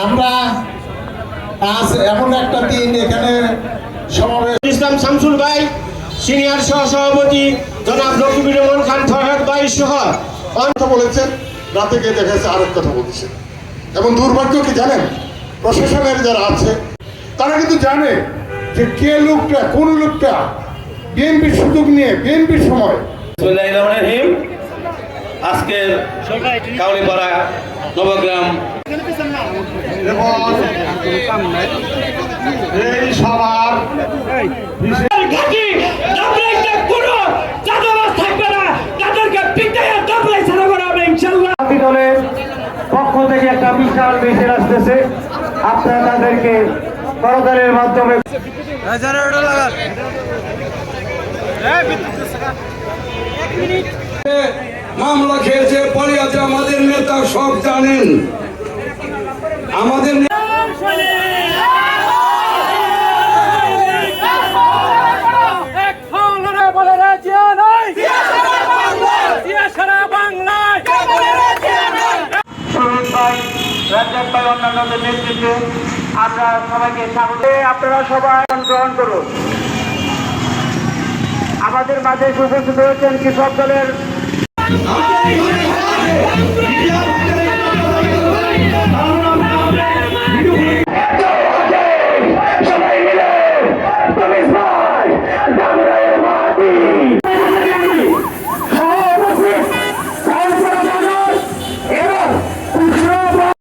আমরা আজ এমন একটা দিন এখানে সমাবেশ ইসলাম শামসুল ভাই সিনিয়র সহ সভাপতি জনাব রকিবুর রহমান খান ফরহাদ ভাই সহ কথা বলেছেন রাতে গিয়ে দেখা যাচ্ছে আরেক কথা বলছে। এবং দুর্ভাগ্য কি জানেন? প্রশাসনের যারা আছে তারা কিন্তু জানে যে কে লোকটা কোন লোকটা বিএনপির সুযোগ নিয়ে বিএনপির সময় রহিম। আজকের কাউলিপাড়া নবগ্রাম। এই সবার পক্ষ থেকে একটা বিশাল মেসেজ আসতেছে। আপনারা তাদেরকে করতালের মাধ্যমে সব জানেন। আমাদের ভাই সবাইকে স্বাগত আপনারা সবাই গ্রহণ করুন আমাদের মাঝে উপস্থিত হয়েছেন কৃষক দলের